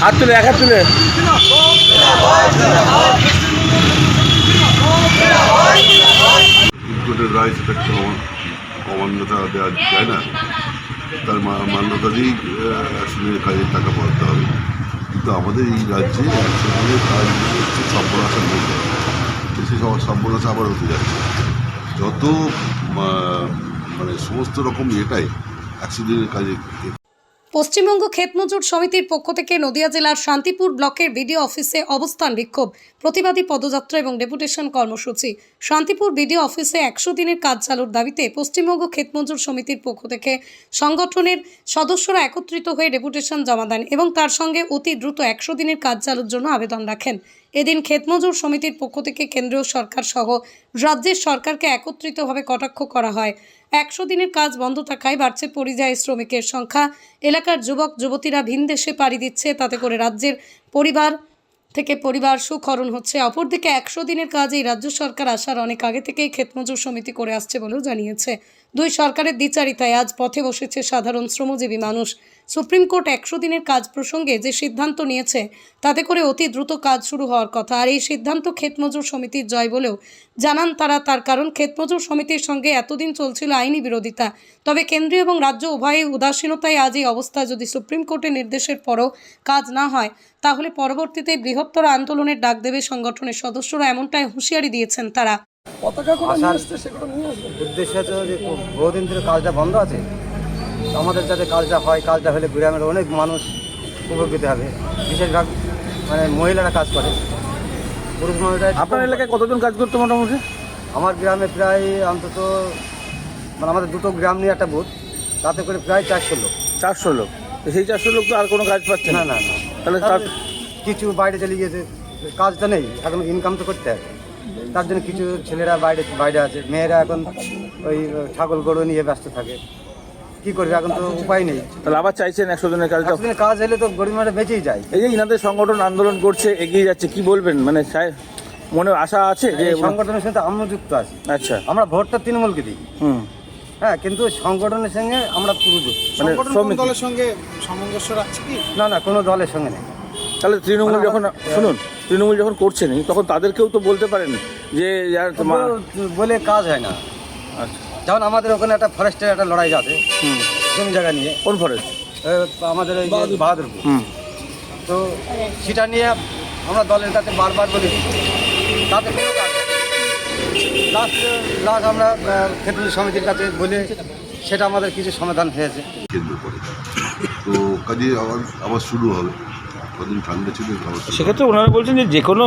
হাত তুলে, এক হাত তুলে। দেওয়া না। তার টাকা বরাদ্দ হবে। কিন্তু আমাদের এই রাজ্যে কাজ হচ্ছে সর্বনাশ আবার যাচ্ছে। যত মানে সমস্ত রকম এটাই অ্যাক্সিডেন্টের কাজে পশ্চিমবঙ্গ ক্ষেত মজুর সমিতির পক্ষ থেকে নদিয়া জেলার শান্তিপুর ব্লকের বিডিও অফিসে অবস্থান বিক্ষোভ, প্রতিবাদী পদযাত্রা এবং ডেপুটেশন কর্মসূচি। শান্তিপুর বিডিও অফিসে একশো দিনের কাজ চালুর দাবিতে পশ্চিমবঙ্গ ক্ষেত মজুর সমিতির পক্ষ থেকে সংগঠনের সদস্যরা একত্রিত হয়ে ডেপুটেশন জমা দেন এবং তার সঙ্গে অতি দ্রুত একশো দিনের কাজ চালুর জন্য আবেদন রাখেন। এদিন ক্ষেতমজুর সমিতির পক্ষ থেকে কেন্দ্রীয় সরকার সহ রাজ্যের সরকারকে একত্রিতভাবে কটাক্ষ করা হয়। একশো দিনের কাজ বন্ধ থাকায় বাড়ছে পরিযায়ী শ্রমিকের সংখ্যা। এলাকার যুবক, যুবতীরা ভিন দেশে পাড়ি দিচ্ছে, তাতে করে রাজ্যের পরিবার থেকে পরিবার সুখরণ হচ্ছে। অপরদিকে একশো দিনের কাজ এই রাজ্য সরকার আসার অনেক আগে থেকেই ক্ষেতমজুর সমিতি করে আসছে বলেও জানিয়েছে। দুই সরকারের দ্বিচারিতায় আজ পথে বসেছে সাধারণ শ্রমজীবী মানুষ। সুপ্রিম কোর্ট একশো দিনের কাজ প্রসঙ্গে যে সিদ্ধান্ত নিয়েছে, তাতে করে অতি দ্রুত কাজ শুরু হওয়ার কথা। আর এই সিদ্ধান্ত ক্ষেতমজুর সমিতির জয় বলেও জানান তারা, তার কারণ ক্ষেতমজুর সমিতির সঙ্গে এতদিন চলছিল আইনি বিরোধিতা। তবে কেন্দ্রীয় এবং রাজ্য উভয়ই উদাসীনতায় আজ এই অবস্থা। যদি সুপ্রিম কোর্টের নির্দেশের পরও কাজ না হয়, তাহলে পরবর্তীতে বৃহত্তর আন্দোলনের ডাক দেবে সংগঠনের সদস্যরা, এমনটাই হুঁশিয়ারি দিয়েছেন তারা। আসার উদ্দেশ্য হচ্ছে যে বহুদিন ধরে কাজটা বন্ধ আছে। আমাদের যাতে কাজটা হয় কাজটা হলে গ্রামের অনেক মানুষ উপকৃত হবে। বিশেষভাগ মানে মহিলারা কাজ করে। পুরুষ মানুষরা আপনার এলাকায় কতজন কাজ করতো মোটামুটি? আমার গ্রামে প্রায় অন্তত মানে আমাদের দুটো গ্রাম নিয়ে একটা বুথ তাতে করে প্রায় চারশো লোক। চারশো লোক। তো সেই চারশো লোক তো আর কোনো কাজ পাচ্ছে না। না না তাহলে কিছু বাইরে চলে গিয়েছে। কাজটা নেই। এখন ইনকাম তো করতে হবে। তার জন্য কিছু ছেলেরা বাইরে বাইরে আছে। মেয়েরা এখন ওই ছাগল গরু নিয়ে ব্যস্ত থাকে। কি করবে? এখন তো উপায় নেই। তাহলে আবার চাইছেন একশো কাজটা একদিনে কাজ হলে তো গরিব মানুষ বেঁচেই যায়। এই যে ইনাদের সংগঠন আন্দোলন করছে এগিয়ে যাচ্ছে কি বলবেন? মানে মনে আশা আছে যে সংগঠনের সাথে আমরা যুক্ত আছি। আচ্ছা। আমরা ভোটটা তৃণমূলকে দিই। হুম। হ্যাঁ কিন্তু সংগঠনের সঙ্গে আমরা পুরো যুক্ত। মানে দলের সঙ্গে সামঞ্জস্য রাখছে কি? না না কোনো দলের সঙ্গে নেই। তাহলে তৃণমূল মানে যখন শুনুন। তৃণমূল যখন করছেনই তখন তাদেরকেও তো বলতে পারেন যে যার তোমার বলে কাজ হয় না। আচ্ছা। যেমন আমাদের ওখানে একটা ফরেস্টের একটা লড়াই আছে হুম। জমি জায়গা নিয়ে। কোন ফরেস্ট আমাদের এই যে বাহাদুরপুর। তো সেটা নিয়ে আমরা দলের কাছে বারবার বলি। তাতে কোনো কাজ লাস্ট লাস্ট আমরা ক্ষেত্র সমিতির কাছে বলে সেটা আমাদের কিছু সমাধান হয়েছে। কেন্দ্র করে। তো কাজে আবার আবার শুরু হবে। কদিন ঠান্ডা ছিল আবার সেক্ষেত্রে ওনারা বলছেন যে যে কোনো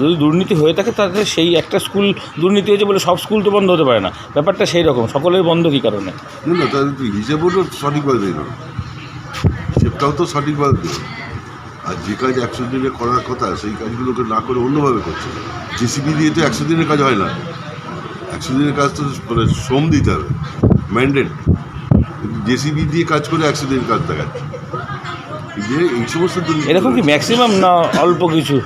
যদি দুর্নীতি হয়ে থাকে তাতে সেই একটা স্কুল দুর্নীতি হয়েছে বলে সব স্কুল তো বন্ধ হতে পারে না। ব্যাপারটা সেই রকম সকলের বন্ধ কী কারণে? না না তাদের তো হিসেবও তো সঠিকভাবে দিল না। হিসেবটাও তো সঠিকভাবে দিল আর যে কাজ একশো দিনে করার কথা সেই কাজগুলোকে না করে অন্যভাবে করছে। জেসিবি দিয়ে তো একশো দিনের কাজ হয় না। একশো দিনের কাজ তো মানে শ্রম দিতে হবে ম্যান্ডেট। জেসিবি দিয়ে কাজ করে একশো দিনের কাজ দেখাচ্ছে। যে এই সমস্ত দুর্নীতি এরকম কি ম্যাক্সিমাম না অল্প কিছু?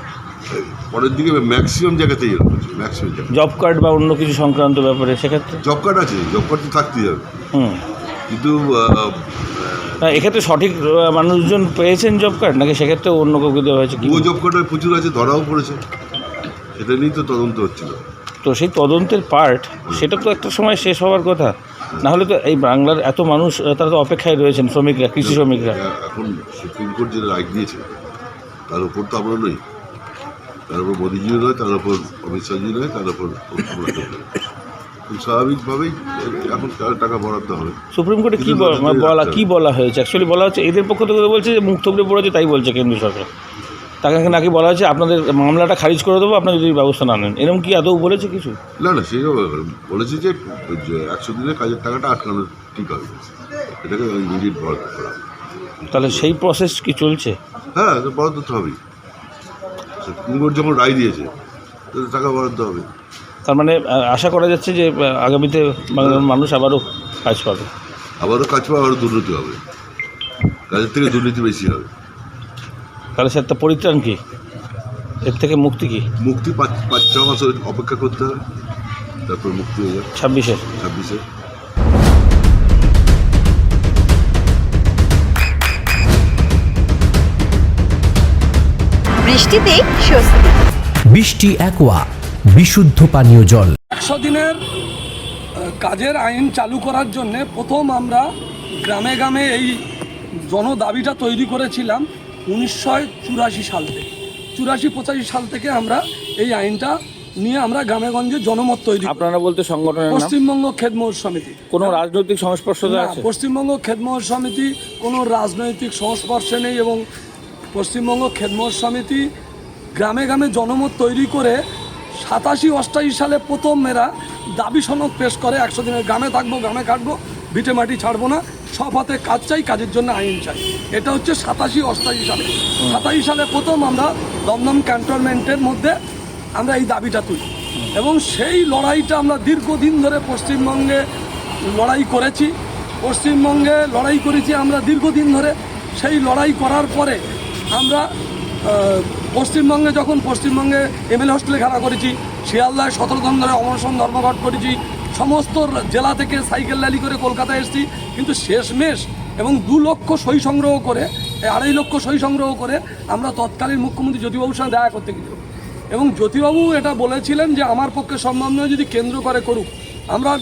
পরের দিকে ম্যাক্সিমাম জায়গাতেই এরকম ম্যাক্সিমাম জব কার্ড বা অন্য কিছু সংক্রান্ত ব্যাপারে সেক্ষেত্রে? জব কার্ড আছে জব কার্ড তো থাকতেই হবে। হুম। কিন্তু না, এক্ষেত্রে সঠিক মানুষজন পেয়েছেন জব কার্ড নাকি সেক্ষেত্রে অন্য কাউকে দেওয়া হয়েছে? কি ভুয়ো জব কার্ড প্রচুর আছে ধরাও পড়েছে। সেটা নিয়েই তো তদন্ত হচ্ছিল। তো সেই তদন্তের পার্ট সেটা তো একটা সময় শেষ হওয়ার কথা। না হলে তো এই বাংলার এত মানুষ তারা তো অপেক্ষায় রয়েছেন শ্রমিকরা কৃষি শ্রমিকরা। এখন সুপ্রিম কোর্ট যে রায় দিয়েছে তার উপর তো আমরা নই। তার উপর মোদিজিও নয় তার উপর অমিত শাহজি নয় তার উপর স্বাভাবিকভাবেই এখন টাকা বরাদ্দ হবে। সুপ্রিম কোর্টে কি বলা কি বলা হয়েছে? অ্যাকচুয়ালি বলা হচ্ছে এদের পক্ষ থেকে বলছে যে মুখ থুবড়ে পড়েছে তাই বলছে কেন্দ্রীয় সরকার। তাকে নাকি বলা হয়েছে আপনাদের মামলাটা খারিজ করে দেবো আপনারা যদি ব্যবস্থা না নেন। এরকম কি আদৌ বলেছে কিছু? না না সেই বলেছে যে একশো দিনের কাজের টাকাটা আটকানো ঠিক হবে। এটাকে ইমিডিয়েট বরাদ্দ করা তাহলে সেই প্রসেস কি চলছে? হ্যাঁ তো বরাদ্দ তো হবেই। সুপ্রিম কোর্ট যখন রায় দিয়েছে তাহলে টাকা বরাদ্দ হবে। তার মানে আশা করা যাচ্ছে যে আগামীতে বাংলার মানুষ আবারও কাজ পাবে। আবারও কাজ পাবে আবারও দুর্নীতি হবে। কাজের থেকে দুর্নীতি বেশি হবে। তাহলে সে তো পরিত্রাণ কি? এর থেকে মুক্তি কি? মুক্তি পাঁচ বছর অপেক্ষা করতে হবে। তারপর মুক্তি হয়ে যাবে। ছাব্বিশে? ছাব্বিশে। বৃষ্টি অ্যাকোয়া বিশুদ্ধ পানীয় জল। একশো দিনের কাজের আইন চালু করার জন্য প্রথম আমরা গ্রামে গ্রামে এই জন দাবিটা তৈরি করেছিলাম। উনিশশো চুরাশি সাল থেকে। চুরাশি পঁচাশি সাল থেকে আমরা এই আইনটা নিয়ে আমরা গ্রামেগঞ্জে জনমত তৈরি। আপনারা বলতে সংগঠনের পশ্চিমবঙ্গ খেদমোহর সমিতি। কোনো রাজনৈতিক সংস্পর্শ পশ্চিমবঙ্গ খেদমোহর সমিতি কোনো রাজনৈতিক সংস্পর্শে নেই এবং পশ্চিমবঙ্গ খেদমোহর সমিতি গ্রামে গ্রামে জনমত তৈরি করে সাতাশি অষ্টাশি সালে প্রথম মেয়েরা দাবি সনদ পেশ করে একশো দিনের গ্রামে থাকব গ্রামে কাটবো ভিটে মাটি ছাড়বো না। সব হাতে কাজ চাই, কাজের জন্য আইন চাই। এটা হচ্ছে সাতাশি অষ্টাশি সালে। সাতাশি সালে প্রথম আমরা দমদম ক্যান্টনমেন্টের মধ্যে আমরা এই দাবিটা তুলি। এবং সেই লড়াইটা আমরা দীর্ঘদিন ধরে পশ্চিমবঙ্গে লড়াই করেছি। পশ্চিমবঙ্গে লড়াই করেছি আমরা দীর্ঘদিন ধরে। সেই লড়াই করার পরে আমরা পশ্চিমবঙ্গে যখন পশ্চিমবঙ্গে এমএলএ হোস্টেলে খেলা করেছি, শিয়ালদায় সতেরো ধরে অমরসন ধর্মঘট করেছি সমস্ত জেলা থেকে সাইকেল র্যালি করে কলকাতায় এসেছি। কিন্তু শেষমেশ এবং দু লক্ষ সই সংগ্রহ করে, আড়াই লক্ষ সই সংগ্রহ করে আমরা তৎকালীন মুখ্যমন্ত্রী জ্যোতিবাবুর সঙ্গে দেখা করতে গেছিলাম এবং জ্যোতিবাবু এটা বলেছিলেন যে আমার পক্ষে সম্ভব নয় যদি কেন্দ্র করে করুক। আমরা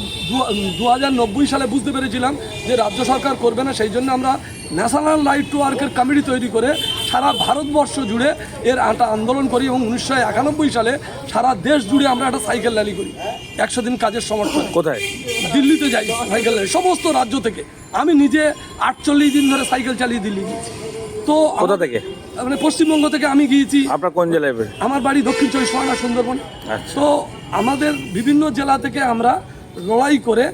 দু হাজার নব্বই সালে বুঝতে পেরেছিলাম যে রাজ্য সরকার করবে না, সেই জন্য আমরা ন্যাশনাল রাইট টু ওয়ার্কের কমিটি তৈরি করে সারা ভারতবর্ষ জুড়ে এর একটা আন্দোলন করি এবং উনিশশো একানব্বই সালে সারা দেশ জুড়ে আমরা একটা সাইকেল র্যালি করি। একশো দিন কাজের সমর্থন। কোথায়? দিল্লিতে যাই সাইকেল র্যালি। সমস্ত রাজ্য থেকে। আমি নিজে আটচল্লিশ দিন ধরে সাইকেল চালিয়ে দিল্লি গিয়েছি। তো কোথা থেকে? মানে পশ্চিমবঙ্গ থেকে আমি গিয়েছি। আপনার কোন জেলায়? আমার বাড়ি দক্ষিণ চব্বিশ পরগনা সুন্দরবন। আচ্ছা। তো আমাদের বিভিন্ন জেলা থেকে আমরা লড়াই করে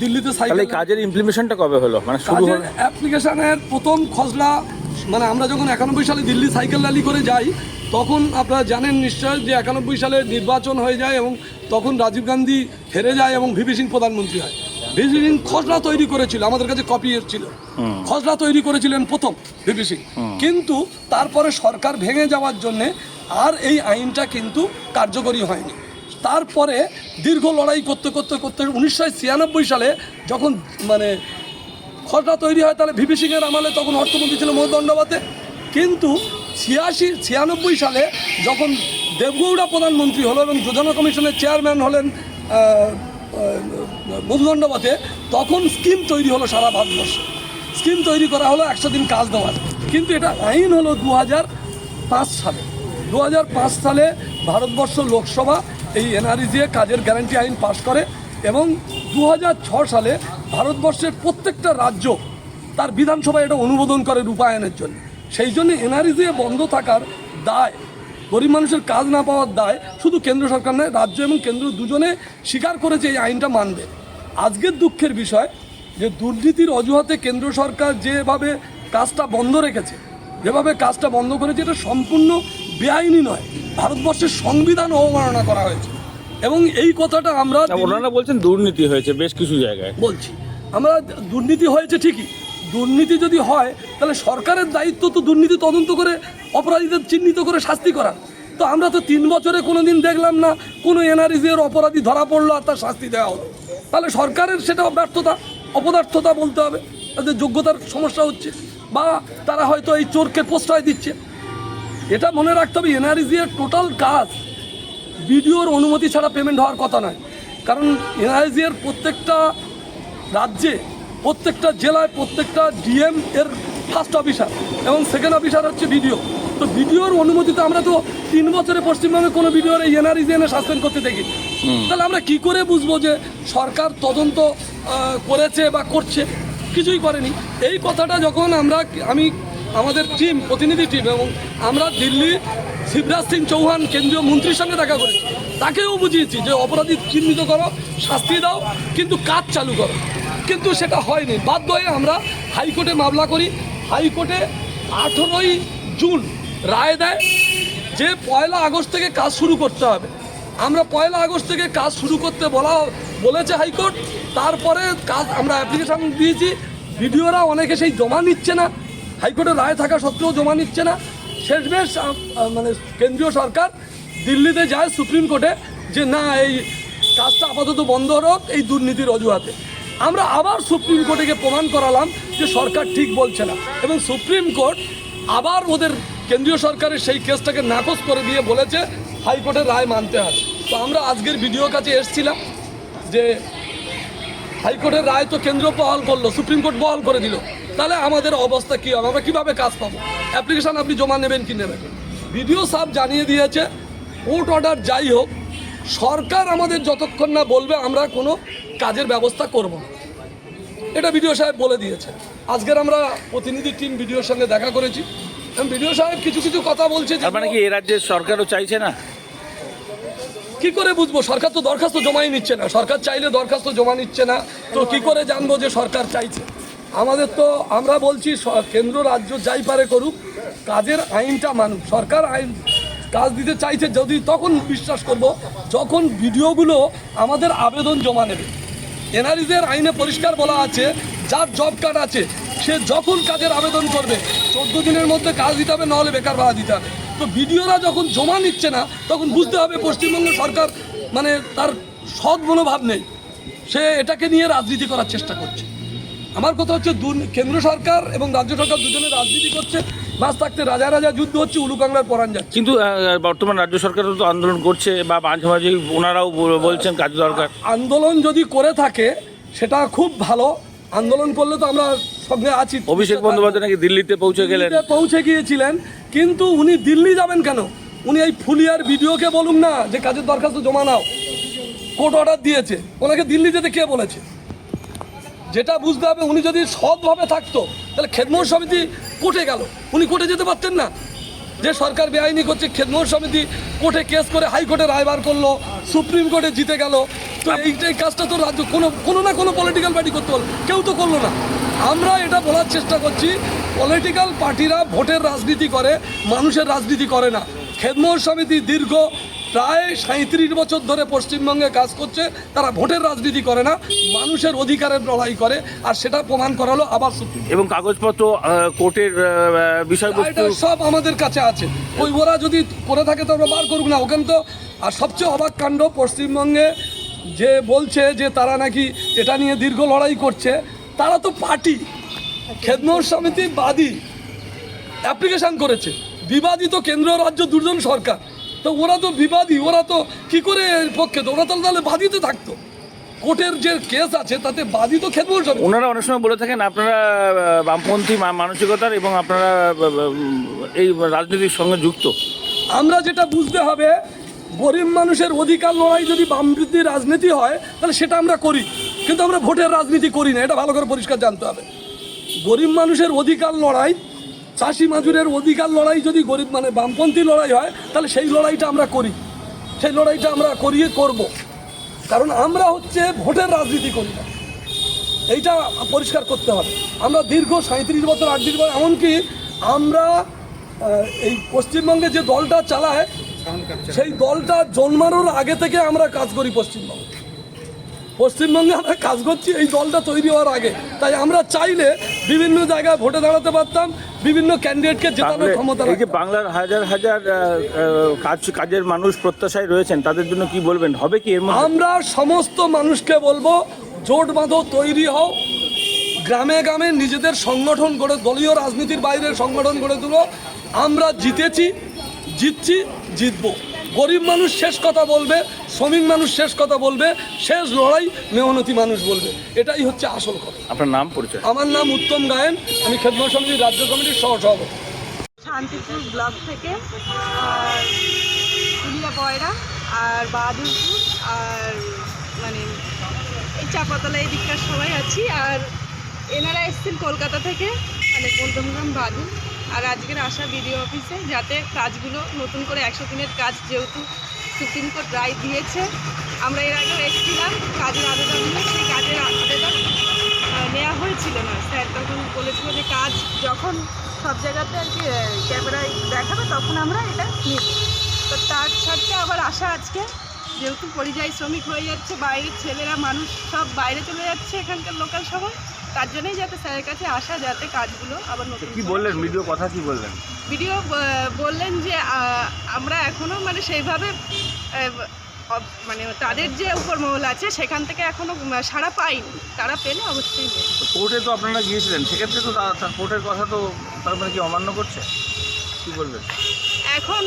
দিল্লিতে সাইকেল কাজের ইমপ্লিমেশনটা কবে হলো? মানে শুরু হলো অ্যাপ্লিকেশনের প্রথম খসড়া মানে আমরা যখন একানব্বই সালে দিল্লি সাইকেল র্যালি করে যাই তখন আপনারা জানেন নিশ্চয় যে একানব্বই সালে নির্বাচন হয়ে যায় এবং তখন রাজীব গান্ধী হেরে যায় এবং ভিপি সিং প্রধানমন্ত্রী হয়। ভিপি সিং খসড়া তৈরি করেছিল আমাদের কাছে কপি এসেছিল। খসড়া তৈরি করেছিলেন প্রথম ভিপি সিং। কিন্তু তারপরে সরকার ভেঙে যাওয়ার জন্যে আর এই আইনটা কিন্তু কার্যকরী হয়নি। তারপরে দীর্ঘ লড়াই করতে করতে করতে উনিশশো ছিয়ানব্বই সালে যখন মানে খসড়া তৈরি হয় তাহলে ভিপি সিংয়ের আমলে তখন অর্থমন্ত্রী ছিল মধু দণ্ডবাতে কিন্তু ছিয়াশি ছিয়ানব্বই সালে যখন দেবগৌড়া প্রধানমন্ত্রী হলো এবং যোজনা কমিশনের চেয়ারম্যান হলেন আহ, আহ, মধু দণ্ডবাতে তখন স্কিম তৈরি হলো সারা ভারতবর্ষে। স্কিম তৈরি করা হলো একশো দিন কাজ দেওয়ার। কিন্তু এটা আইন হলো দু হাজার পাঁচ সালে। দু হাজার পাঁচ সালে ভারতবর্ষ লোকসভা এই এনআরইজিএ কাজের গ্যারান্টি আইন পাশ করে এবং দু সালে ভারতবর্ষের প্রত্যেকটা রাজ্য তার বিধানসভায় এটা অনুমোদন করে রূপায়ণের জন্য। সেই জন্য এনআরইজিএ বন্ধ থাকার দায়, গরিব মানুষের কাজ না পাওয়ার দায় শুধু কেন্দ্র সরকার নয়, রাজ্য এবং কেন্দ্র দুজনে স্বীকার করেছে এই আইনটা মানবে। আজকের দুঃখের বিষয় যে দুর্নীতির অজুহাতে কেন্দ্র সরকার যেভাবে কাজটা বন্ধ রেখেছে, যেভাবে কাজটা বন্ধ করেছে, এটা সম্পূর্ণ বেআইনি নয় ভারতবর্ষের সংবিধান অবমাননা করা হয়েছে। এবং এই কথাটা আমরা ওনারা বলছেন দুর্নীতি হয়েছে বেশ কিছু জায়গায়। বলছি আমরা দুর্নীতি হয়েছে ঠিকই দুর্নীতি যদি হয় তাহলে সরকারের দায়িত্ব তো দুর্নীতি তদন্ত করে অপরাধীদের চিহ্নিত করে শাস্তি করা। তো আমরা তো তিন বছরে কোনো দিন দেখলাম না কোনো এনআরইজের অপরাধী ধরা পড়ল আর তার শাস্তি দেওয়া হলো। তাহলে সরকারের সেটা ব্যর্থতা অপদার্থতা বলতে হবে তাদের যোগ্যতার সমস্যা হচ্ছে বা তারা হয়তো এই চোরকে প্রশ্রয় দিচ্ছে। এটা মনে রাখতে হবে এনআরইজির টোটাল কাজ বিডিওর অনুমতি ছাড়া পেমেন্ট হওয়ার কথা নয়। কারণ এনআরইজির প্রত্যেকটা রাজ্যে প্রত্যেকটা জেলায় প্রত্যেকটা ডিএম এর ফার্স্ট অফিসার এবং সেকেন্ড অফিসার হচ্ছে বিডিও তো বিডিওর অনুমতিতে আমরা তো তিন বছরে পশ্চিমবঙ্গে কোনো বিডিওর এই এনআরইজি এনে সাসপেন্ড করতে দেখি। তাহলে আমরা কি করে বুঝব যে সরকার তদন্ত করেছে বা করছে? কিছুই করেনি। এই কথাটা যখন আমরা আমি আমাদের টিম প্রতিনিধি টিম এবং আমরা দিল্লি শিবরাজ সিং চৌহান কেন্দ্রীয় মন্ত্রীর সঙ্গে দেখা করেছি। তাকেও বুঝিয়েছি যে অপরাধী চিহ্নিত করো, শাস্তি দাও, কিন্তু কাজ চালু করো। কিন্তু সেটা হয়নি। বাধ্য হয়ে আমরা হাইকোর্টে মামলা করি। হাইকোর্টে আঠেরোই জুন রায় দেয় যে পয়লা আগস্ট থেকে কাজ শুরু করতে হবে। আমরা পয়লা আগস্ট থেকে কাজ শুরু করতে বলা, বলেছে হাইকোর্ট। তারপরে কাজ, আমরা অ্যাপ্লিকেশন দিয়েছি। ভিডিওরা অনেকে সেই জমা নিচ্ছে না। হাইকোর্টের রায় থাকা সত্ত্বেও জমা নিচ্ছে না। শেষমেশ মানে কেন্দ্রীয় সরকার দিল্লিতে যায় সুপ্রিম কোর্টে যে, না, এই কাজটা আপাতত বন্ধ হোক এই দুর্নীতির অজুহাতে। আমরা আবার সুপ্রিম কোর্টে গিয়ে প্রমাণ করালাম যে, সরকার ঠিক বলছে না। এবং সুপ্রিম কোর্ট আবার ওদের কেন্দ্রীয় সরকারের সেই কেসটাকে নাকচ করে দিয়ে বলেছে, হাইকোর্টের রায় মানতে হয় তো আমরা আজকের ভিডিও কাছে এসেছিলাম যে, হাইকোর্টের রায় তো কেন্দ্র বহাল করল, সুপ্রিম কোর্ট বহাল করে দিল। তাহলে আমাদের অবস্থা কী হবে? আমরা কীভাবে কাজ পাবো? অ্যাপ্লিকেশান আপনি জমা নেবেন কি নেবেন? ভিডিও সাহেব জানিয়ে দিয়েছে কোর্ট অর্ডার যাই হোক সরকার আমাদের যতক্ষণ না বলবে আমরা কোনো কাজের ব্যবস্থা করব না। এটা বিডিও সাহেব বলে দিয়েছে। আজকের আমরা প্রতিনিধি টিম বিডিওর সঙ্গে দেখা করেছি। এবং বিডিও সাহেব কিছু কিছু কথা বলছে মানে কি এ রাজ্যের সরকারও চাইছে না? কি করে বুঝব? সরকার তো দরখাস্ত জমাই নিচ্ছে না। সরকার চাইলে দরখাস্ত জমা নিচ্ছে না। তো কি করে জানব যে সরকার চাইছে? আমাদের তো আমরা বলছি কেন্দ্র রাজ্য যাই পারে করুক, কাজের আইনটা মানুক, সরকার আইন কাজ দিতে চাইছে যদি, তখন বিশ্বাস করব, যখন ভিডিওগুলো আমাদের আবেদন জমা নেবে। এনআরইজের আইনে পরিষ্কার বলা আছে, যার জব কার্ড আছে, সে যখন কাজের আবেদন করবে, চোদ্দ দিনের মধ্যে কাজ দিতে হবে, নাহলে বেকার ভাড়া দিতে হবে। তো বিডিওরা যখন জমা নিচ্ছে না, তখন বুঝতে হবে পশ্চিমবঙ্গ সরকার মানে তার সৎ মনোভাব নেই। সে এটাকে নিয়ে রাজনীতি করার চেষ্টা করছে। আমার কথা হচ্ছে দুর- কেন্দ্র সরকার এবং রাজ্য সরকার দুজনে রাজনীতি করছে মাস থাকতে রাজা রাজা যুদ্ধ হচ্ছে উলুকাংলার পরান যাচ্ছে। কিন্তু বর্তমান রাজ্য সরকারও তো আন্দোলন করছে বা মাঝে মাঝে ওনারাও বলছেন কাজ দরকার। আন্দোলন যদি করে থাকে সেটা খুব ভালো। আন্দোলন করলে তো আমরা সঙ্গে আছি। অভিষেক বন্দ্যোপাধ্যায় নাকি দিল্লিতে পৌঁছে গেলেন। পৌঁছে গিয়েছিলেন কিন্তু উনি দিল্লি যাবেন কেন? উনি এই ফুলিয়ার ভিডিওকে বলুন না যে কাজের দরখাস্ত জমা নাও। কোর্ট অর্ডার দিয়েছে। ওনাকে দিল্লি যেতে কে বলেছে? যেটা বুঝতে হবে, উনি যদি সৎভাবে থাকতো, তাহলে খেদমোহর সমিতি কোর্টে গেল। উনি কোর্টে যেতে পারতেন না। যে সরকার বেআইনি করছে খেদমোহর সমিতি কোর্টে কেস করে হাইকোর্টে রায় বার করল, সুপ্রিম কোর্টে জিতে গেল। তো এইটাই কাজটা তো রাজ্য কোনো কোনো না কোনো পলিটিক্যাল পার্টি করতে হলো কেউ তো করল না। আমরা এটা বলার চেষ্টা করছি পলিটিক্যাল পার্টিরা ভোটের রাজনীতি করে, মানুষের রাজনীতি করে না। খেদমোহর সমিতি দীর্ঘ প্রায় সাঁত্রিশ বছর ধরে পশ্চিমবঙ্গে কাজ করছে তারা ভোটের রাজনীতি করে না মানুষের অধিকারের লড়াই করে আর সেটা প্রমাণ করালো আবার সুপ্রিম এবং কাগজপত্র কোর্টের বিষয়বস্তু সব আমাদের কাছে আছে। ওই ওরা যদি করে থাকে তো আমরা বার করুক না ওখানে তো আর সবচেয়ে অবাক কাণ্ড পশ্চিমবঙ্গে যে বলছে যে তারা নাকি এটা নিয়ে দীর্ঘ লড়াই করছে তারা তো পার্টি। খেদমোহর সমিতি বাদী। অ্যাপ্লিকেশন করেছে। বিবাদিত কেন্দ্র রাজ্য দুজন সরকার। তো ওরা তো বিবাদী ওরা তো কি করে এর পক্ষে? তো ওরা তো তাহলে বাদীতে থাকতো। কোর্টের যে কেস আছে তাতে বাদী তো খেদমোহর সমিতি ওনারা অনেক সময় বলে থাকেন আপনারা বামপন্থী মানসিকতার এবং আপনারা এই রাজনীতির সঙ্গে যুক্ত। আমরা যেটা বুঝতে হবে গরিব মানুষের অধিকার লড়াই যদি বামবৃদ্ধি রাজনীতি হয় তাহলে সেটা আমরা করি। কিন্তু আমরা ভোটের রাজনীতি করি না এটা ভালো করে পরিষ্কার জানতে হবে। গরিব মানুষের অধিকার লড়াই চাষি মাজুরের অধিকার লড়াই যদি গরিব মানে বামপন্থী লড়াই হয় তাহলে সেই লড়াইটা আমরা করি। সেই লড়াইটা আমরা করিয়ে করব। কারণ আমরা হচ্ছে ভোটের রাজনীতি করি না। এইটা পরিষ্কার করতে হবে। আমরা দীর্ঘ সাঁত্রিশ বছর আটত্রিশ বছর এমনকি আমরা এই পশ্চিমবঙ্গে যে দলটা চালায় সেই দলটা জন্মানোর আগে থেকে আমরা কাজ করি পশ্চিমবঙ্গে। পশ্চিমবঙ্গে আমরা কাজ করছি এই দলটা তৈরি হওয়ার আগে। তাই আমরা চাইলে বিভিন্ন জায়গায় ভোটে দাঁড়াতে পারতাম বিভিন্ন ক্যান্ডিডেটকে জেতানোর ক্ষমতা এই যে বাংলার হাজার হাজার কাজ কাজের মানুষ প্রত্যাশায় রয়েছেন তাদের জন্য কি বলবেন? হবে কি এর আমরা সমস্ত মানুষকে বলব জোট বাঁধো তৈরি হও গ্রামে গ্রামে নিজেদের সংগঠন গড়ে দলীয় রাজনীতির বাইরে সংগঠন গড়ে তুলো। আমরা জিতেছি জিতছি জিতবো। গরিব মানুষ শেষ কথা বলবে শ্রমিক মানুষ শেষ কথা বলবে শেষ লড়াই মেহনতি মানুষ বলবে। এটাই হচ্ছে আসল কথা। আপনার নাম পরিচয়? আমার নাম উত্তম গায়েন আমি খেদমত সমিতির রাজ্য কমিটির সহ সভাপতি শান্তিপুর ব্লক থেকে আর পুলিয়া পয়রা আর বাহাদুরপুর আর মানে এই চাপাতলা এই দিককার সবাই আছি। আর এনারা এসছেন কলকাতা থেকে মানে পন্তমগ্রাম বাদু আর আজকের আসা বিডিও অফিসে যাতে কাজগুলো নতুন করে একশো দিনের কাজ যেহেতু সুপ্রিম কোর্ট রায় দিয়েছে, আমরা এর আগেও এসেছিলাম, কাজের আবেদন নিয়ে, সেই কাজের আবেদন নেওয়া হয়েছিল না। স্যার তখন বলেছিল যে কাজ যখন সব জায়গাতে আর কি ক্যামেরায় দেখাবে, তখন আমরা এটা নিব। তো তার সাথে আবার আসা আজকে, যেহেতু পরিযায়ী শ্রমিক হয়ে যাচ্ছে, বাইরের ছেলেরা, মানুষ সব বাইরে চলে যাচ্ছে এখানকার লোকাল সবাই। তার জন্যই যাতে স্যারের কাছে আসা যাতে কাজগুলো আবার নতুন কি বললেন? ভিডিও কথা কি বললেন? ভিডিও বললেন যে আমরা এখনও মানে সেইভাবে মানে তাদের যে উপর মহল আছে সেখান থেকে এখনও সাড়া পাইনি। তারা পেলে অবশ্যই কোর্টে তো আপনারা গিয়েছিলেন। সেক্ষেত্রে তা- কোর্টের কথা তো তার মানে কি অমান্য করছে? কি বলবেন? এখন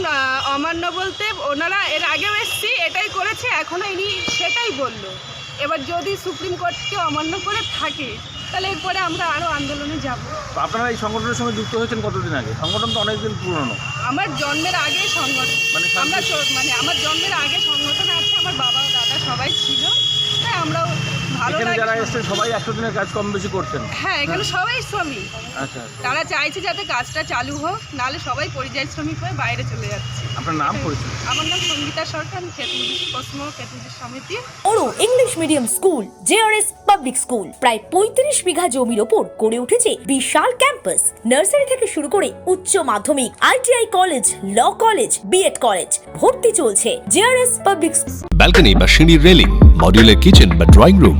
অমান্য বলতে ওনারা এর আগেও এসছি এটাই করেছে এখনও ইনি সেটাই বলল। এবার যদি সুপ্রিম কোর্টকে অমান্য করে থাকে তাহলে এরপরে আমরা আরও আন্দোলনে যাব। আপনারা এই সংগঠনের সঙ্গে যুক্ত হয়েছেন কতদিন আগে? সংগঠন তো অনেকদিন পুরনো। আমার জন্মের আগে সংগঠন। মানে আমরা মানে আমার জন্মের আগে সংগঠন আছে আমার বাবা দাদা সবাই ছিল। তাই আমরাও ভালো এখানে লাগে যারা এসছেন সবাই একশো দিনের কাজ কম বেশি করছেন। হ্যাঁ এখানে সবাই শ্রমিক। আচ্ছা তারা চাইছে যাতে কাজটা চালু হোক নাহলে সবাই পরিযায়ী শ্রমিক হয়ে বাইরে চলে যাচ্ছে। আপনার নাম পরিচয়? আমার নাম সঙ্গীতা সরকার আমি খেতমুজি পশ্চিমবঙ্গ খেতমুজি সমিতি। ওরো English medium school JRS public school. প্রায় পঁয়ত্রিশ বিঘা জমির ওপর গড়ে উঠেছে বিশাল ক্যাম্পাস। নার্সারি থেকে শুরু করে উচ্চ মাধ্যমিক ITI college law college BEd college ভর্তি চলছে জেআরএস পাবলিক ব্যালকনি বা সিঁড়ির রেলিং মডিউলার কিচেন বা ড্রয়িং রুম।